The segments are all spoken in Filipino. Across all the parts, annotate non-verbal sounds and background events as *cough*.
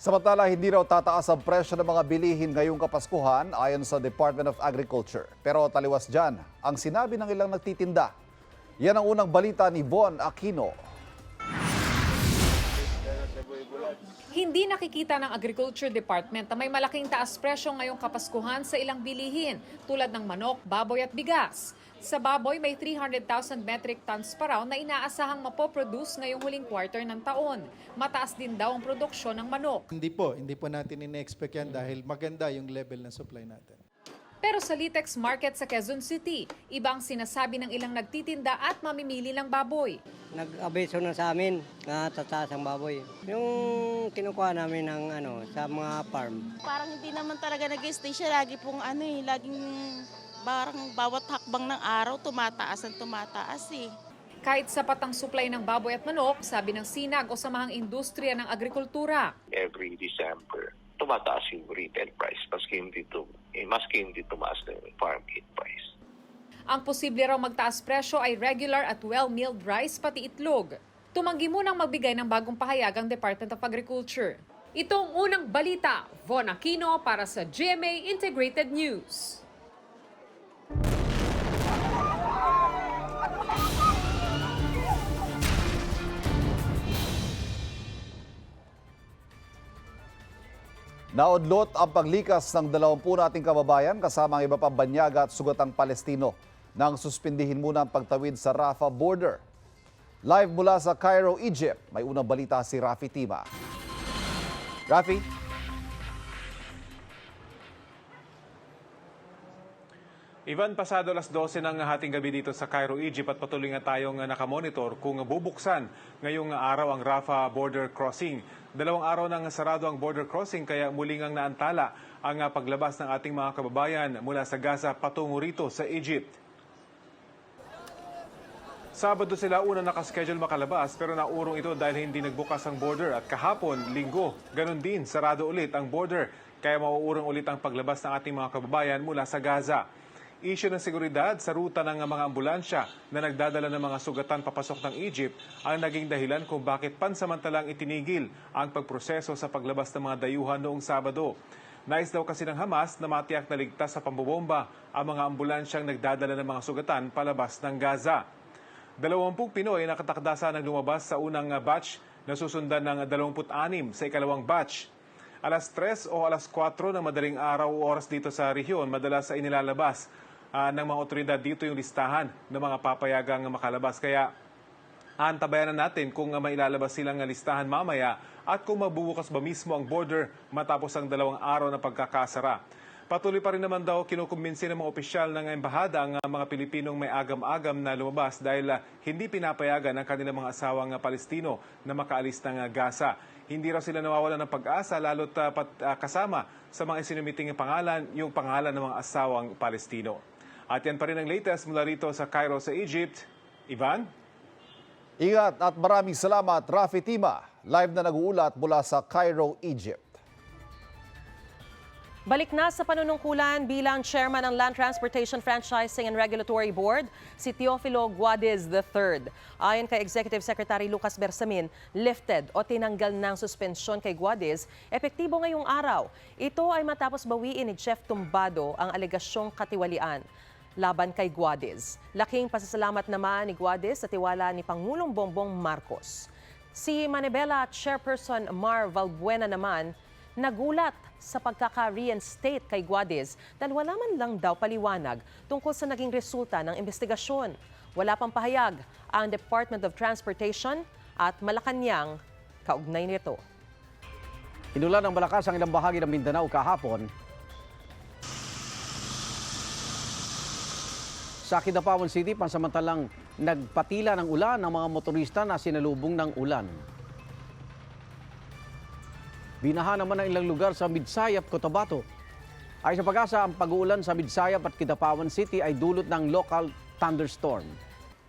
Samantala, hindi raw tataas ang presyo ng mga bilihin ngayong Kapaskuhan ayon sa Department of Agriculture. Pero taliwas dyan ang sinabi ng ilang nagtitinda. Yan ang unang balita ni Von Aquino. Hindi nakikita ng Agriculture Department na may malaking taas presyo ngayong kapaskuhan sa ilang bilihin tulad ng manok, baboy at bigas. Sa baboy, may 300,000 metric tons pa raw na inaasahang mapoproduce ngayong huling quarter ng taon. Mataas din daw ang produksyon ng manok. Hindi po, hindi po natin ine-expect yan dahil maganda yung level ng supply natin. Pero sa Litex Market sa Quezon City, ibang sinasabi ng ilang nagtitinda at mamimili ng baboy. Nag-abeso na sa amin na tataas ang baboy. Yung kinukuha namin ng ano sa mga farm. Parang hindi naman talaga nag-stay siya. Lagi pong ano eh, laging parang bawat hakbang ng araw tumataas ang tumataas eh. Kahit sapat ang supply ng baboy at manok, sabi ng Sinag o Samahang Industriya ng Agrikultura, every December, tumataas yung retail price maski hindi, tum eh, maski hindi tumaas na yung farm gate price. Ang posible raw magtaas presyo ay regular at well-milled rice pati itlog. Tumanggi munang magbigay ng bagong pahayag ang Department of Agriculture. Ito ang unang balita, Von Aquino para sa GMA Integrated News. Naudlot ang paglikas ng 20 nating kababayan kasama ang iba pang banyaga at sugatang Palestino nang suspindihin muna ang pagtawid sa Rafah border. Live mula sa Cairo, Egypt, may unang balita si Rafi Tima. Rafi? Ivan, pasado alas 12 ng hating gabi dito sa Cairo, Egypt at patuloy nga tayong nakamonitor kung bubuksan ngayong araw ang Rafah border crossing. Dalawang araw nang sarado ang border crossing kaya muling ang naantala ang paglabas ng ating mga kababayan mula sa Gaza patungo rito sa Egypt. Sabado sila una nakaschedule makalabas pero naurong ito dahil hindi nagbukas ang border at kahapon, linggo, ganun din, sarado ulit ang border kaya mauurong ulit ang paglabas ng ating mga kababayan mula sa Gaza. Issue ng seguridad sa ruta ng mga ambulansya na nagdadala ng mga sugatan papasok ng Egypt ang naging dahilan kung bakit pansamantalang itinigil ang pagproseso sa paglabas ng mga dayuhan noong Sabado. Nais daw kasi ng Hamas na matiyak na ligtas sa pambobomba ang mga ambulansyang nagdadala ng mga sugatan palabas ng Gaza. Dalawampung Pinoy nakatakdasa ng lumabas sa unang batch na susundan ng 26 sa ikalawang batch. Alas 3 o alas 4 ng madaling araw o oras dito sa rehiyon, madalas sa inilalabas ah, ng mga otoridad dito yung listahan ng mga papayagang makalabas. Kaya antabayanan natin kung ah, mailalabas silang listahan mamaya at kung mabubukas ba mismo ang border matapos ang dalawang araw na pagkakasara. Patuloy pa rin naman daw kinukumbinsi ng mga opisyal ng embahada ang uh, mga Pilipinong may agam-agam na lumabas dahil uh, hindi pinapayagan ang kanilang mga asawang uh, Palestino na makaalis ng uh, Gaza. Hindi raw sila nawawala ng pag-asa lalo't uh, pat, uh, kasama sa mga isinumiting pangalan yung pangalan ng mga asawang Palestino. At yan pa rin ang latest mula rito sa Cairo sa Egypt. Ivan? Ingat at maraming salamat, Rafi Tima. Live na nag-uulat mula sa Cairo, Egypt. Balik na sa panunungkulan bilang chairman ng Land Transportation Franchising and Regulatory Board, si Teofilo Guadez III. Ayon kay Executive Secretary Lucas Bersamin, lifted o tinanggal ng suspensyon kay Guadez, epektibo ngayong araw. Ito ay matapos bawiin ni Jeff Tumbado ang alegasyong katiwalian laban kay Guadez. Laking pasasalamat naman ni Guadez sa tiwala ni Pangulong Bongbong Marcos. Si Manibela Chairperson Mar Valbuena naman nagulat sa pagkaka-reinstate kay Guadez dahil wala man lang daw paliwanag tungkol sa naging resulta ng investigasyon. Wala pang pahayag ang Department of Transportation at Malacanang kaugnay nito. Inulan ng malakas ang ilang bahagi ng Mindanao kahapon. Sa Kidapawan City, pansamantalang nagpatila ng ulan ang mga motorista na sinalubong ng ulan. Binaha naman ang ilang lugar sa Midsayap, Cotabato. Ay sa pag-asa, ang pag-uulan sa Midsayap at Kidapawan City ay dulot ng local thunderstorm.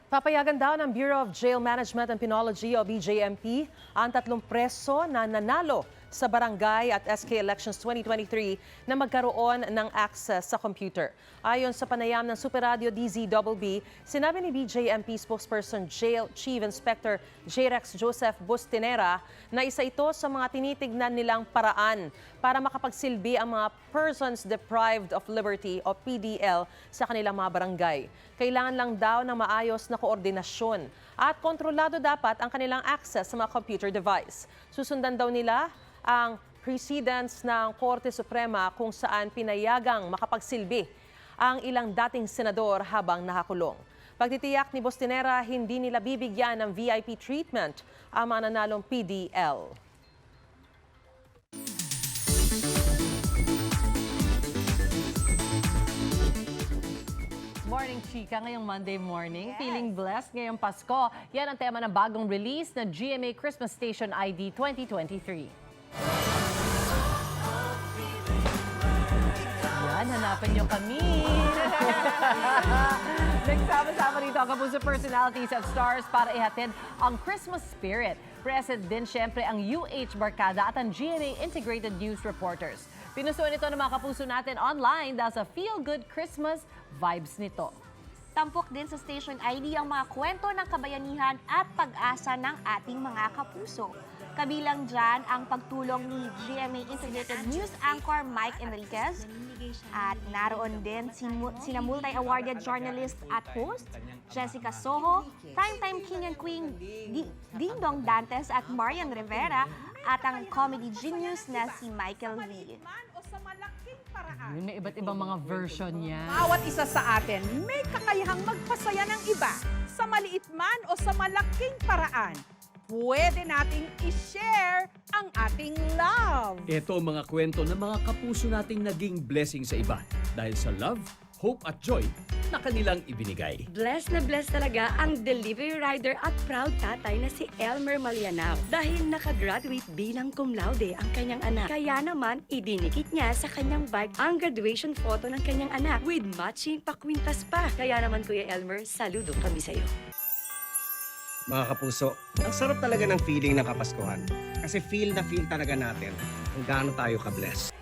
Papayagan daw ng Bureau of Jail Management and Penology o BJMP ang tatlong preso na nanalo sa barangay at SK Elections 2023 na magkaroon ng access sa computer. Ayon sa panayam ng Super Radio DZBB, sinabi ni BJMP spokesperson Jail Chief Inspector J-Rex Joseph Bustinera na isa ito sa mga tinitignan nilang paraan para makapagsilbi ang mga persons deprived of liberty o PDL sa kanilang mga barangay. Kailangan lang daw ng maayos na koordinasyon at kontrolado dapat ang kanilang access sa mga computer device. Susundan daw nila ang precedents ng Korte Suprema kung saan pinayagang makapagsilbi ang ilang dating senador habang nakakulong. Pagtitiyak ni Bostinera, hindi nila bibigyan ng VIP treatment ang mga nanalong PDL. Morning, Chika. Ngayong Monday morning. Feeling blessed ngayong Pasko. Yan ang tema ng bagong release na GMA Christmas Station ID 2023. Yan, hanapin nyo kami. *laughs* Nagsama-sama rito ang kapuso personalities at stars para ihatid ang Christmas spirit. Present din syempre ang UH Barkada at ang GMA Integrated News Reporters. Pinusuan ito ng mga kapuso natin online dahil sa feel-good Christmas vibes nito. Tampok din sa Station ID ang mga kwento ng kabayanihan at pag-asa ng ating mga kapuso. Kabilang dyan ang pagtulong ni GMA Integrated News Anchor Mike Enriquez. At naroon din si, sina multi-awarded journalist at host Jessica Soho, Primetime King and Queen Di- Ding Dong Dantes at Marian Rivera at ang comedy genius na si Michael V. Yun, may iba't ibang mga version niya. Bawat isa sa atin may kakayahang magpasaya ng iba sa maliit man o sa malaking paraan. Pwede nating i-share ang ating love. Ito ang mga kwento ng mga kapuso nating naging blessing sa iba dahil sa love, hope at joy na kanilang ibinigay. Blessed na blessed talaga ang delivery rider at proud tatay na si Elmer Malianao dahil nakagraduate bilang cum laude ang kanyang anak. Kaya naman, idinikit niya sa kanyang bike ang graduation photo ng kanyang anak with matching pakwintas pa. Kaya naman Kuya Elmer, saludo kami sa'yo. Mga kapuso, ang sarap talaga ng feeling ng Kapaskuhan. Kasi feel na feel talaga natin kung gaano tayo ka-bless.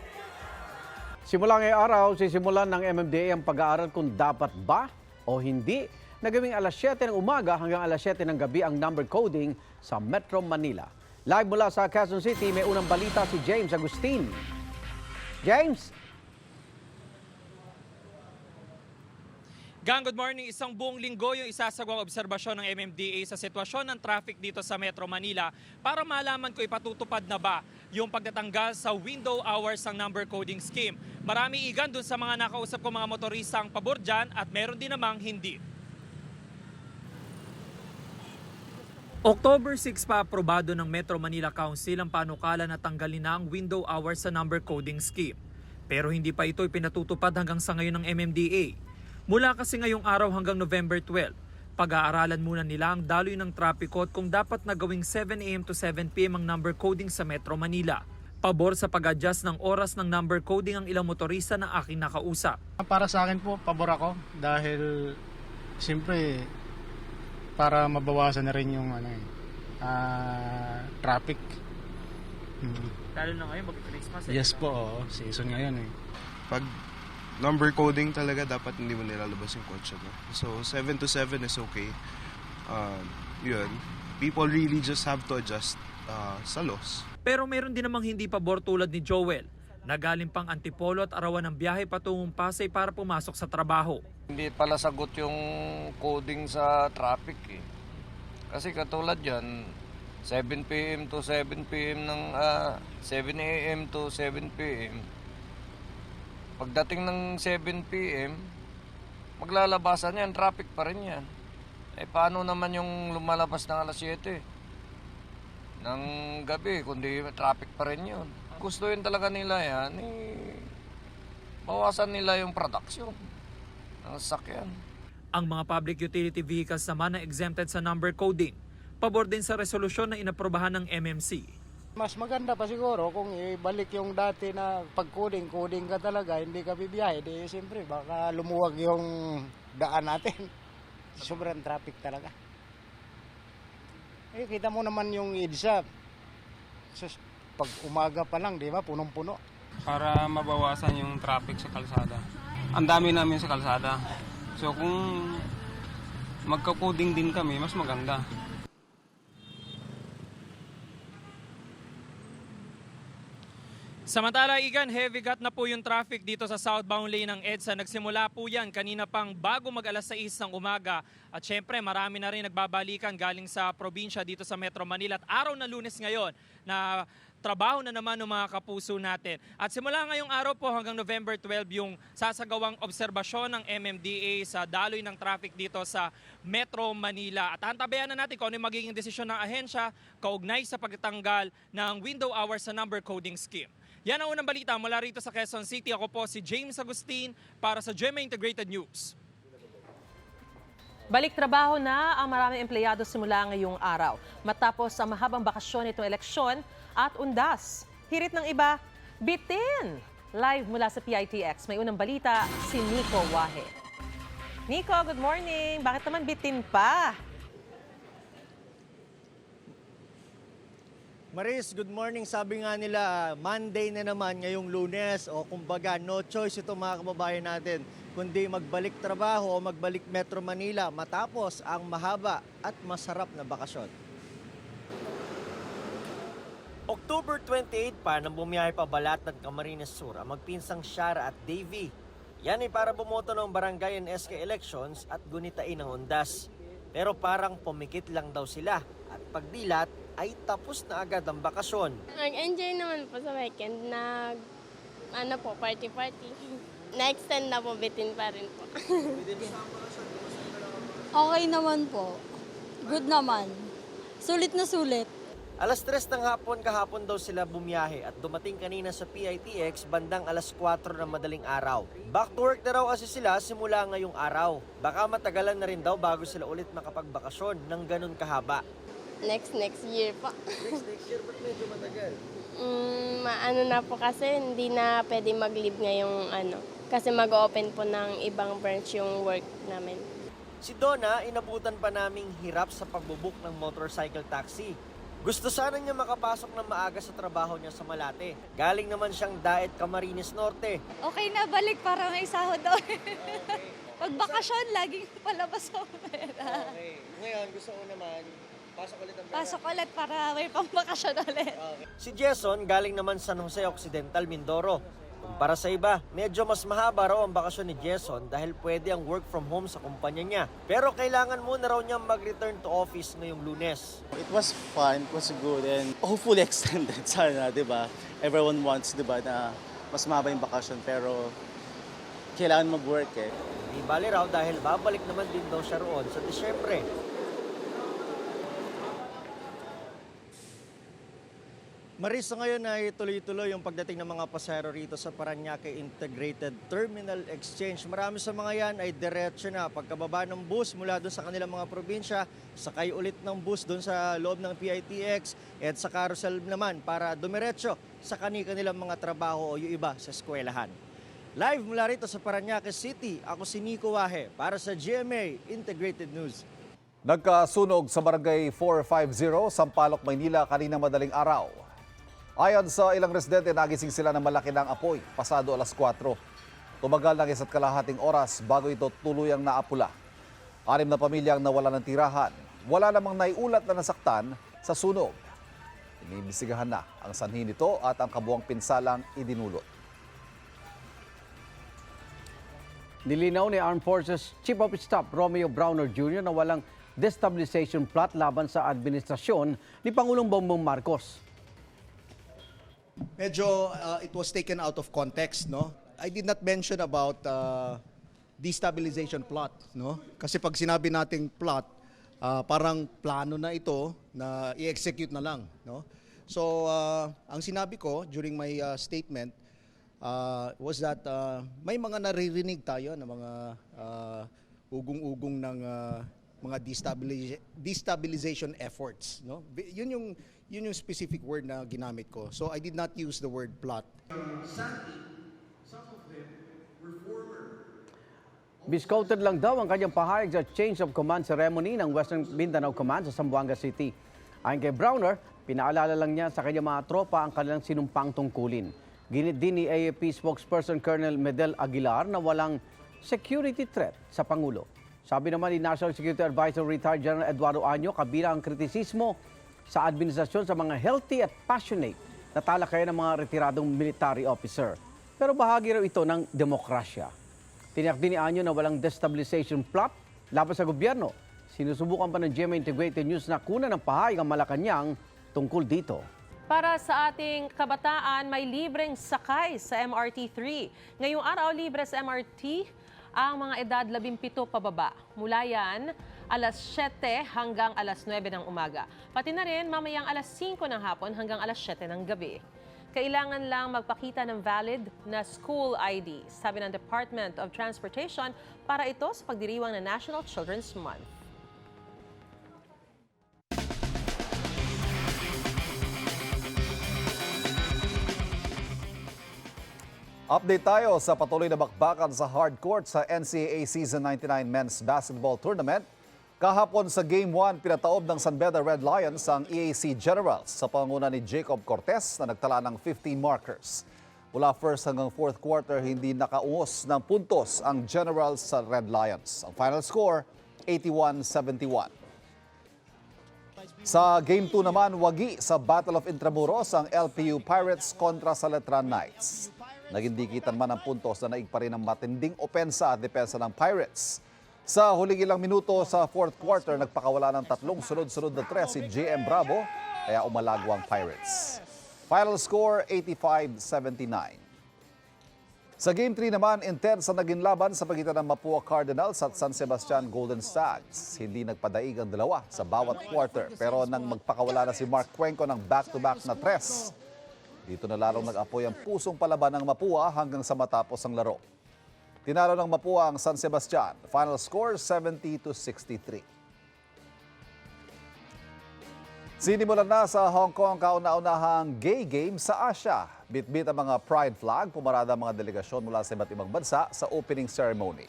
Simula ngayong araw, sisimulan ng MMDA ang pag-aaral kung dapat ba o hindi na gawing alas 7 ng umaga hanggang alas 7 ng gabi ang number coding sa Metro Manila. Live mula sa Quezon City, may unang balita si James Agustin. James? Gang, good morning. Isang buong linggo yung isasagawang obserbasyon ng MMDA sa sitwasyon ng traffic dito sa Metro Manila para malaman ko ipatutupad na ba yung pagtatanggal sa window hours ng number coding scheme. Marami igan dun sa mga nakausap ko mga motorista ang pabor dyan at meron din namang hindi. October 6 pa aprobado ng Metro Manila Council ang panukala na tanggalin na ang window hours sa number coding scheme. Pero hindi pa ito ipinatutupad hanggang sa ngayon ng MMDA. Mula kasi ngayong araw hanggang November 12, pag-aaralan muna nila ang daloy ng traffic code kung dapat na gawing 7 a.m. to 7 p.m. ang number coding sa Metro Manila. Pabor sa pag-adjust ng oras ng number coding ang ilang motorista na aking nakausap. Para sa akin po, pabor ako dahil siyempre para mabawasan na rin yung ano eh, ah, traffic. Mm. Lalo na ngayon mag-Christmas. Yes po, oo. season ngayon eh. pag number coding talaga dapat hindi mo nilalabas yung kotse mo. So 7 to 7 is okay. Um, yun. People really just have to adjust uh, sa laws. Pero meron din namang hindi pabor tulad ni Joel. Nagaling pang Antipolo at arawan ng biyahe patungong Pasay para pumasok sa trabaho. Hindi pala sagot yung coding sa traffic eh. Kasi katulad yan, 7 p.m. to 7 p.m. ng ah, 7 a.m. to 7 p.m. Pagdating ng 7 p.m., maglalabasan yan, traffic pa rin yan. Eh paano naman yung lumalabas ng alas 7? Ng gabi, kundi traffic pa rin yun. Gusto yun talaga nila yan, eh, bawasan nila yung production ng sasakyan. Ang mga public utility vehicles naman na exempted sa number coding. Pabor din sa resolusyon na inaprobahan ng MMC. Mas maganda pa siguro kung ibalik yung dati na pag-coding, coding ka talaga, hindi ka bibiyahe. Di siyempre, baka lumuwag yung daan natin. *laughs* Sobrang traffic talaga. Eh, kita mo naman yung EDSA. Sus, pag umaga pa lang, di ba, punong-puno. para mabawasan yung traffic sa kalsada. Ang dami namin sa kalsada. So kung magka-coding din kami, mas maganda. Samantala, Igan, heavy got na po yung traffic dito sa southbound lane ng EDSA. Nagsimula po yan kanina pang bago mag alas 6 ng umaga. At syempre, marami na rin nagbabalikan galing sa probinsya dito sa Metro Manila. At araw na lunes ngayon na trabaho na naman ng mga kapuso natin. At simula ngayong araw po hanggang November 12 yung sasagawang obserbasyon ng MMDA sa daloy ng traffic dito sa Metro Manila. At antabayan na natin kung ano yung magiging desisyon ng ahensya kaugnay sa pagtanggal ng window hours sa number coding scheme. Yan ang unang balita mula rito sa Quezon City. Ako po si James Agustin para sa GMA Integrated News. Balik trabaho na ang maraming empleyado simula ngayong araw. Matapos ang mahabang bakasyon nitong eleksyon at undas. Hirit ng iba, bitin! Live mula sa PITX, may unang balita si Nico Wahe. Nico, good morning! Bakit naman bitin pa? Maris, good morning. Sabi nga nila, Monday na naman ngayong lunes o kumbaga no choice ito mga kababayan natin kundi magbalik trabaho o magbalik Metro Manila matapos ang mahaba at masarap na bakasyon. October 28 pa nang bumiyahe pa balat ng Camarines Sur ang magpinsang Shara at Davy. Yan ay para bumoto ng barangay and SK elections at gunitain ng undas. Pero parang pumikit lang daw sila at pagdilat ay tapos na agad ang bakasyon. Nag-enjoy naman po sa weekend. Nag, ano po, party-party. *laughs* Na-extend na po, bitin pa rin po. *laughs* Okay naman po. Good naman. Sulit na sulit. Alas 3 ng hapon kahapon daw sila bumiyahe at dumating kanina sa PITX bandang alas 4 ng madaling araw. Back to work na raw kasi sila simula ngayong araw. Baka matagalan na rin daw bago sila ulit makapagbakasyon ng ganun kahaba. Next, next year po. Next, next year, ba't medyo matagal? Mm, maano na po kasi, hindi na pwede mag-leave ngayong ano. Kasi mag-open po ng ibang branch yung work namin. Si Donna, inabutan pa naming hirap sa pagbubuk ng motorcycle taxi. Gusto sana niya makapasok ng maaga sa trabaho niya sa Malate. Galing naman siyang Daet Camarines Norte. Okay na balik para may sahod doon. *laughs* Pag bakasyon, laging palabas ako pera. Okay. Ngayon, gusto ko naman, pasok ulit ang Pasok ulit para may pambakasyon ulit. Si Jason galing naman San Jose Occidental, Mindoro. Kumpara sa iba, medyo mas mahaba raw ang bakasyon ni Jason dahil pwede ang work from home sa kumpanya niya. Pero kailangan muna raw niyang mag-return to office ngayong lunes. It was fun, it was good, and hopefully *laughs* extended sana, di ba? Everyone wants, di ba, na mas mahaba yung bakasyon, pero kailangan mag-work eh. Di bali raw dahil babalik naman din daw siya roon sa Disyembre. Maris, ngayon ay tuloy-tuloy yung pagdating ng mga pasahero rito sa Paranaque Integrated Terminal Exchange. Marami sa mga yan ay diretso na. Pagkababa ng bus mula doon sa kanilang mga probinsya, sakay ulit ng bus doon sa loob ng PITX at sa carousel naman para dumiretso sa kanilang mga trabaho o yung iba sa eskwelahan. Live mula rito sa Paranaque City, ako si Nico Wahe para sa GMA Integrated News. Nagkasunog sa barangay 450, Sampaloc, Maynila kanina madaling araw. Ayon sa ilang residente, nagising sila ng malaki ng apoy pasado alas 4. Tumagal ng isa't kalahating oras bago ito tuluyang naapula. Anim na pamilyang nawala ng tirahan. Wala namang naiulat na nasaktan sa sunog. Inibisigahan na ang sanhi nito at ang kabuang pinsalang idinulot. Nilinaw ni Armed Forces Chief of Staff Romeo Browner Jr. na walang destabilization plot laban sa administrasyon ni Pangulong Bongbong Marcos. Medyo uh, it was taken out of context, no? I did not mention about uh, destabilization plot, no? Kasi pag sinabi nating plot, uh, parang plano na ito na i-execute na lang, no? So, uh, ang sinabi ko during my uh, statement uh, was that uh, may mga naririnig tayo na mga uh, ugong-ugong ng uh, mga destabiliza- destabilization efforts, no? Yun yung yun yung specific word na ginamit ko. So I did not use the word plot. Biscoated lang daw ang kanyang pahayag sa change of command ceremony ng Western Mindanao Command sa Zamboanga City. Ayon kay Browner, Pinaalala lang niya sa kanyang mga tropa ang kanilang sinumpang tungkulin. Ginit din ni AFP spokesperson Colonel Medel Aguilar na walang security threat sa Pangulo. Sabi naman ni National Security Advisor retired General Eduardo Año, kabilang ang kritisismo sa administrasyon sa mga healthy at passionate na talakayan ng mga retiradong military officer. Pero bahagi raw ito ng demokrasya. Tiniyak din ni Anyo na walang destabilization plot laban sa gobyerno. Sinusubukan pa ng GMA Integrated News na kunan ng pahayag ang Malacanang tungkol dito. Para sa ating kabataan, may libreng sakay sa MRT3. Ngayong araw, libre sa MRT ang mga edad 17 pababa. Mula yan, alas 7 hanggang alas 9 ng umaga. Pati na rin mamayang alas 5 ng hapon hanggang alas 7 ng gabi. Kailangan lang magpakita ng valid na school ID, sabi ng Department of Transportation para ito sa pagdiriwang ng National Children's Month. Update tayo sa patuloy na bakbakan sa hardcourt sa NCAA Season 99 Men's Basketball Tournament. Kahapon sa Game 1, pinataob ng San Beda Red Lions ang EAC Generals sa panguna ni Jacob Cortez na nagtala ng 15 markers. Mula first hanggang fourth quarter, hindi nakaungos ng puntos ang Generals sa Red Lions. Ang final score, 81-71. Sa Game 2 naman, wagi sa Battle of Intramuros ang LPU Pirates kontra sa Letran Knights. Naging dikitan man ang puntos na naig pa rin ang matinding opensa at depensa ng Pirates. Sa huling ilang minuto sa fourth quarter, nagpakawala ng tatlong sunod-sunod na tres si JM Bravo, kaya umalago ang Pirates. Final score, 85-79. Sa Game 3 naman, intense ang naging laban sa pagitan ng Mapua Cardinals at San Sebastian Golden Stags. Hindi nagpadaig ang dalawa sa bawat quarter pero nang magpakawala na si Mark Cuenco ng back-to-back na tres, dito na lalong nag-apoy ang pusong palaban ng Mapua hanggang sa matapos ang laro. Tinalo ng Mapua ang San Sebastian. Final score 70 to 63. Sinimulan na sa Hong Kong kauna-unahang gay game sa Asia. Bitbit ang mga pride flag, pumarada ang mga delegasyon mula sa iba't ibang bansa sa opening ceremony.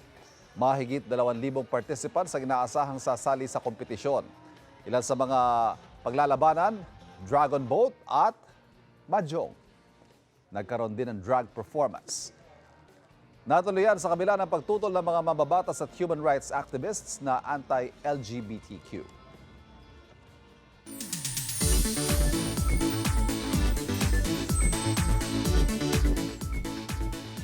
Mahigit 2,000 participants ang inaasahang sasali sa kompetisyon. Ilan sa mga paglalabanan, Dragon Boat at Mahjong. Nagkaroon din ng drag performance. Natuloy yan sa kabila ng pagtutol ng mga mababatas at human rights activists na anti-LGBTQ.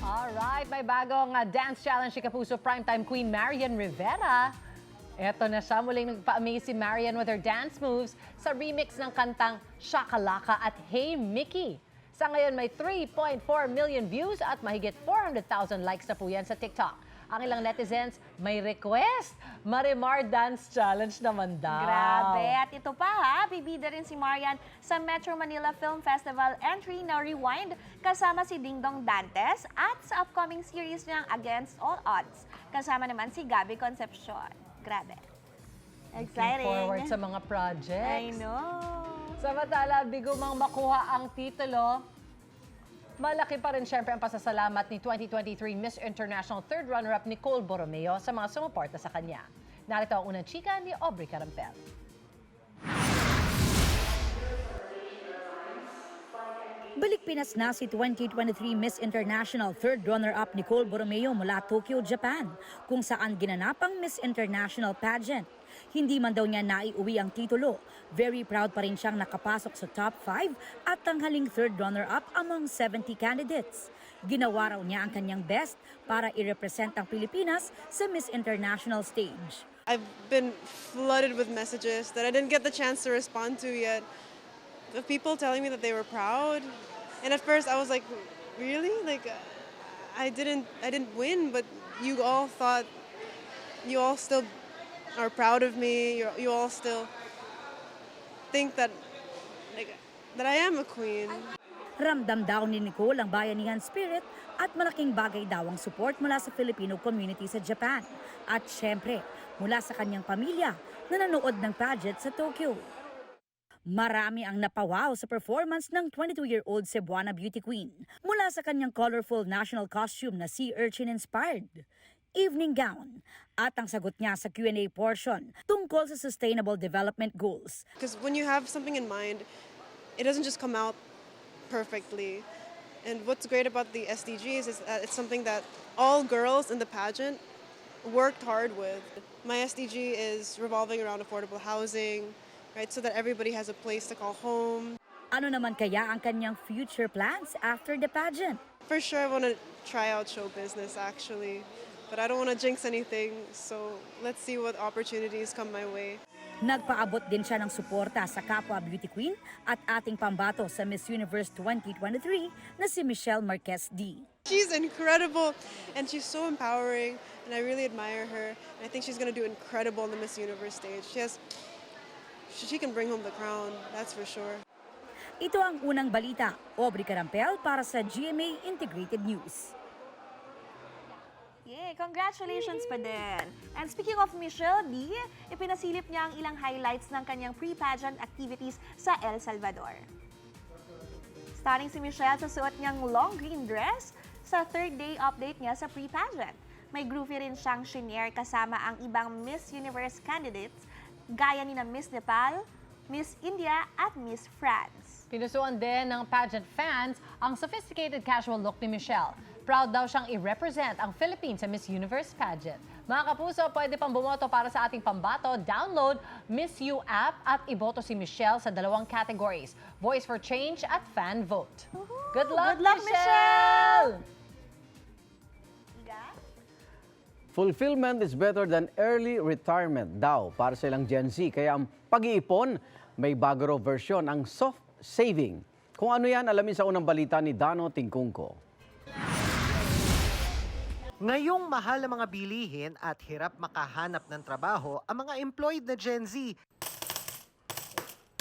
Alright, may bagong uh, dance challenge si Kapuso Primetime Queen Marian Rivera. Eto na siya, muling nagpa-amaze si Marian with her dance moves sa remix ng kantang Shakalaka at Hey Mickey. Sa ngayon may 3.4 million views at mahigit 400,000 likes na po yan sa TikTok. Ang ilang netizens may request, Marimar Dance Challenge naman daw. Grabe. At ito pa ha, bibida rin si Marian sa Metro Manila Film Festival entry na Rewind kasama si Ding Dong Dantes at sa upcoming series niyang Against All Odds kasama naman si Gabby Concepcion. Grabe. Looking forward sa mga projects. I know. Samantala, bigo mang makuha ang titulo, malaki pa rin syempre ang pasasalamat ni 2023 Miss International third runner-up Nicole Borromeo sa mga sumuporta sa kanya. Narito ang unang chika ni Aubrey Carampel. Balik Pinas na si 2023 Miss International third runner-up Nicole Borromeo mula Tokyo, Japan, kung saan ginanap ang Miss International pageant. Hindi man daw niya naiuwi ang titulo, very proud pa rin siyang nakapasok sa top 5 at tanghaling third runner-up among 70 candidates. Ginawa raw niya ang kanyang best para i-represent ang Pilipinas sa Miss International stage. I've been flooded with messages that I didn't get the chance to respond to yet. Of people telling me that they were proud. And at first I was like, really? Like I didn't I didn't win, but you all thought you all still are proud of me. You you all still think that like that I am a queen. Ramdam daw ni Nicole ang bayanihan spirit at malaking bagay daw ang support mula sa Filipino community sa Japan. At syempre, mula sa kanyang pamilya na nanood ng pageant sa Tokyo. Marami ang napawaw sa performance ng 22-year-old Cebuana beauty queen mula sa kanyang colorful national costume na sea urchin inspired evening gown at ang sagot niya sa Q&A portion tungkol sa sustainable development goals. Because when you have something in mind, it doesn't just come out perfectly. And what's great about the SDGs is that it's something that all girls in the pageant worked hard with. My SDG is revolving around affordable housing, right, so that everybody has a place to call home. Ano naman kaya ang kanyang future plans after the pageant? For sure, I want to try out show business actually, but I don't want to jinx anything, so let's see what opportunities come my way. Nagpaabot din siya ng suporta sa kapwa beauty queen at ating pambato sa Miss Universe 2023 na si Michelle Marquez D. She's incredible and she's so empowering, and I really admire her. And I think she's going to do incredible on the Miss Universe stage. She has, she can bring home the crown, that's for sure. Ito ang unang balita. Aubrey Carampel para sa GMA Integrated News. Yay! Congratulations pa din! And speaking of Michelle D, ipinasilip niya ang ilang highlights ng kanyang pre-pageant activities sa El Salvador. Starting si Michelle sa suot niyang long green dress sa third day update niya sa pre-pageant. May groovy rin siyang shinare kasama ang ibang Miss Universe candidates gaya ni na Miss Nepal, Miss India at Miss France. Pinusuan din ng pageant fans ang sophisticated casual look ni Michelle. Proud daw siyang i-represent ang Philippines sa Miss Universe pageant. Mga kapuso, pwede pang bumoto para sa ating pambato. Download Miss You app at iboto si Michelle sa dalawang categories, Voice for Change at Fan Vote. Good luck, Good luck, Michelle! Fulfillment is better than early retirement daw para sa ilang Gen Z. Kaya ang pag-iipon, may bago version, ang soft saving. Kung ano yan, alamin sa unang balita ni Dano Tingkungko. Ngayong mahal ang mga bilihin at hirap makahanap ng trabaho ang mga employed na Gen Z.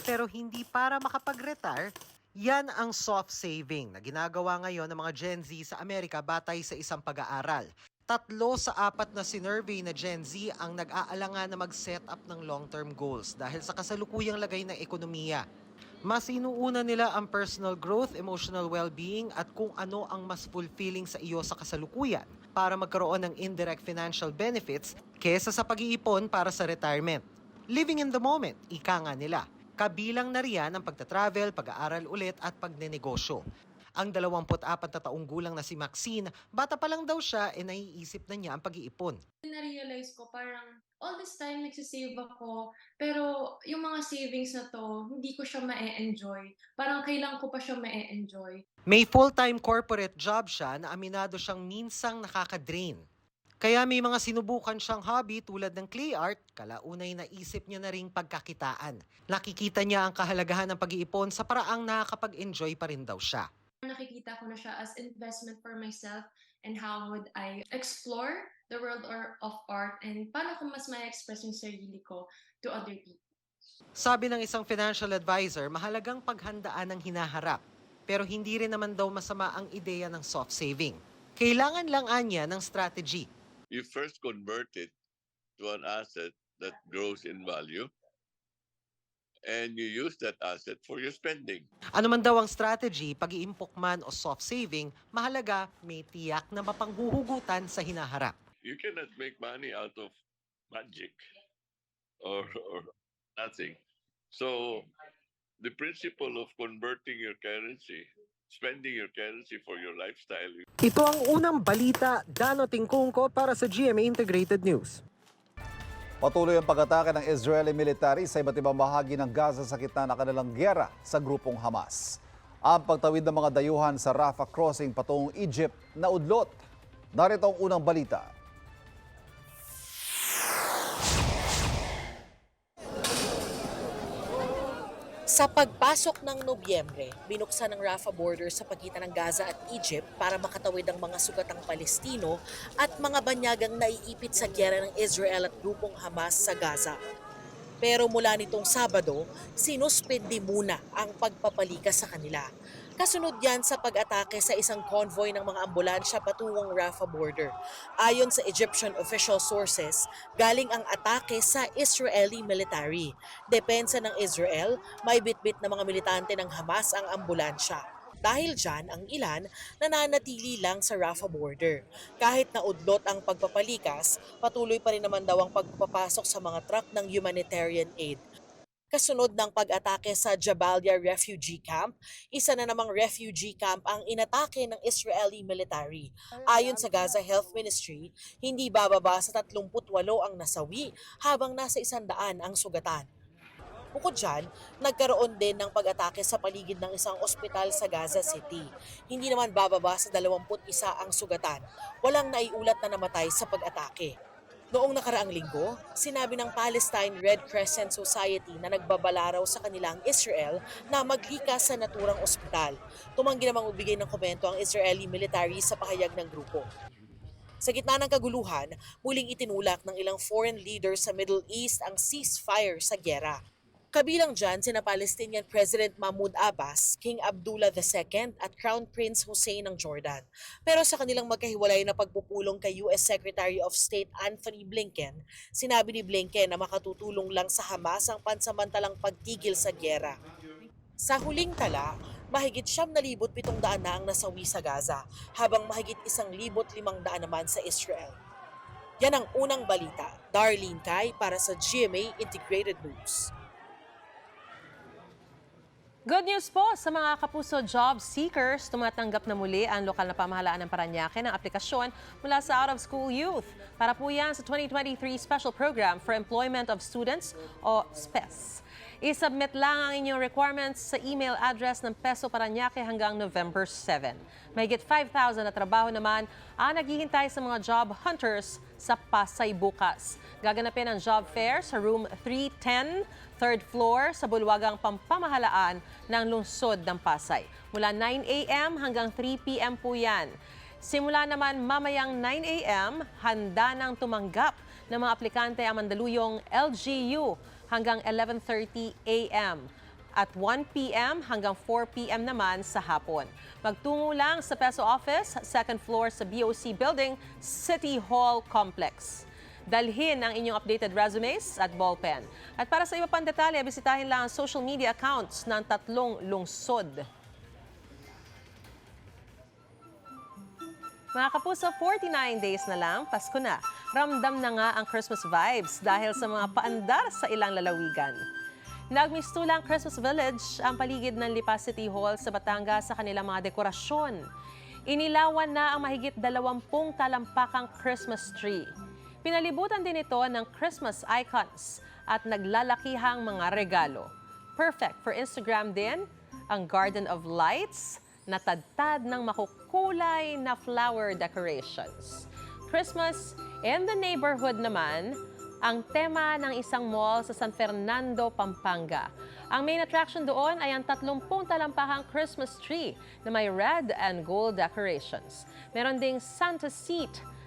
Pero hindi para makapag-retire, yan ang soft saving na ginagawa ngayon ng mga Gen Z sa Amerika batay sa isang pag-aaral. Tatlo sa apat na sinurvey na Gen Z ang nag-aalangan na mag-set up ng long-term goals dahil sa kasalukuyang lagay ng ekonomiya. Mas inuuna nila ang personal growth, emotional well-being at kung ano ang mas fulfilling sa iyo sa kasalukuyan para magkaroon ng indirect financial benefits kesa sa pag-iipon para sa retirement. Living in the moment, ika nga nila. Kabilang na riyan ang pagta-travel, pag-aaral ulit at pagnenegosyo. Ang 24 na taong gulang na si Maxine, bata pa lang daw siya e naiisip na niya ang pag-iipon. na-realize ko parang all this time nagsisave ako, pero yung mga savings na to, hindi ko siya ma-enjoy. Parang kailangan ko pa siya ma-enjoy. May full-time corporate job siya na aminado siyang minsang nakaka-drain. Kaya may mga sinubukan siyang hobby tulad ng clay art, kalaunay naisip niya na ring pagkakitaan. Nakikita niya ang kahalagahan ng pag-iipon sa paraang nakakapag-enjoy pa rin daw siya. Nakikita ko na siya as investment for myself and how would I explore the world or of art and paano ko mas ma-express yung sarili ko to other people. Sabi ng isang financial advisor, mahalagang paghandaan ang hinaharap. Pero hindi rin naman daw masama ang ideya ng soft saving. Kailangan lang anya ng strategy. you first convert it to an asset that grows in value and you use that asset for your spending. Ano man daw ang strategy, pag-iimpok man o soft saving, mahalaga may tiyak na mapanghuhugutan sa hinaharap. You cannot make money out of magic or, or nothing. So the principle of converting your currency, spending your currency for your lifestyle Ito ang unang balita, Dano Tingkungko para sa GMA Integrated News. Patuloy ang pag-atake ng Israeli military sa iba't ibang bahagi ng Gaza sa gitna ng kanilang gyera sa grupong Hamas. Ang pagtawid ng mga dayuhan sa Rafah crossing patungong Egypt na udlot. Narito ang unang balita. Sa pagpasok ng Nobyembre, binuksan ng Rafah border sa pagitan ng Gaza at Egypt para makatawid ang mga sugatang Palestino at mga banyagang naiipit sa gyera ng Israel at grupong Hamas sa Gaza. Pero mula nitong Sabado, sinuspindi muna ang pagpapalikas sa kanila. Kasunod yan sa pag-atake sa isang convoy ng mga ambulansya patungong Rafah border. Ayon sa Egyptian official sources, galing ang atake sa Israeli military. Depensa ng Israel, may bitbit na mga militante ng Hamas ang ambulansya. Dahil dyan, ang ilan nananatili lang sa Rafah border. Kahit na udlot ang pagpapalikas, patuloy pa rin naman daw ang pagpapasok sa mga truck ng humanitarian aid. Kasunod ng pag-atake sa Jabalia Refugee Camp, isa na namang refugee camp ang inatake ng Israeli military. Ayon sa Gaza Health Ministry, hindi bababa sa 38 ang nasawi habang nasa 100 ang sugatan. Bukod dyan, nagkaroon din ng pag-atake sa paligid ng isang ospital sa Gaza City. Hindi naman bababa sa 21 ang sugatan. Walang naiulat na namatay sa pag-atake. Noong nakaraang linggo, sinabi ng Palestine Red Crescent Society na nagbabalaraw sa kanilang Israel na maglikas sa naturang ospital. Tumanggi namang ubigay ng komento ang Israeli military sa pahayag ng grupo. Sa gitna ng kaguluhan, muling itinulak ng ilang foreign leaders sa Middle East ang ceasefire sa gyera. Kabilang dyan sina Palestinian President Mahmoud Abbas, King Abdullah II at Crown Prince Hussein ng Jordan. Pero sa kanilang magkahiwalay na pagpupulong kay US Secretary of State Anthony Blinken, sinabi ni Blinken na makatutulong lang sa Hamas ang pansamantalang pagtigil sa gyera. Sa huling tala, mahigit siyam na ang nasawi sa Gaza, habang mahigit isang libot limang daan naman sa Israel. Yan ang unang balita. Darlene Kai para sa GMA Integrated News. Good news po sa mga kapuso job seekers. Tumatanggap na muli ang lokal na pamahalaan ng Paranaque ng aplikasyon mula sa out-of-school youth. Para po yan sa 2023 Special Program for Employment of Students o SPES. I-submit lang ang inyong requirements sa email address ng Peso Paranaque hanggang November 7. Mahigit 5,000 na trabaho naman ang naghihintay sa mga job hunters sa Pasay bukas. Gaganapin ang job fair sa room 310, third floor sa bulwagang pampamahalaan ng lungsod ng Pasay. Mula 9 a.m. hanggang 3 p.m. po yan. Simula naman mamayang 9 a.m., handa nang tumanggap ng mga aplikante ang Mandaluyong LGU hanggang 11.30 a.m. at 1 p.m. hanggang 4 p.m. naman sa hapon. Magtungo lang sa Peso Office, second floor sa BOC Building, City Hall Complex. Dalhin ang inyong updated resumes at ballpen. At para sa iba pang detalye, bisitahin lang ang social media accounts ng tatlong lungsod. Mga kapuso, 49 days na lang, Pasko na. Ramdam na nga ang Christmas vibes dahil sa mga paandar sa ilang lalawigan. Nagmistulang Christmas Village ang paligid ng Lipa City Hall sa Batangas sa kanilang mga dekorasyon. Inilawan na ang mahigit 20 talampakang Christmas tree. Pinalibutan din ito ng Christmas icons at naglalakihang mga regalo. Perfect for Instagram din ang Garden of Lights na tadtad ng makukulay na flower decorations. Christmas in the neighborhood naman ang tema ng isang mall sa San Fernando, Pampanga. Ang main attraction doon ay ang 30 talampakang Christmas tree na may red and gold decorations. Meron ding Santa seat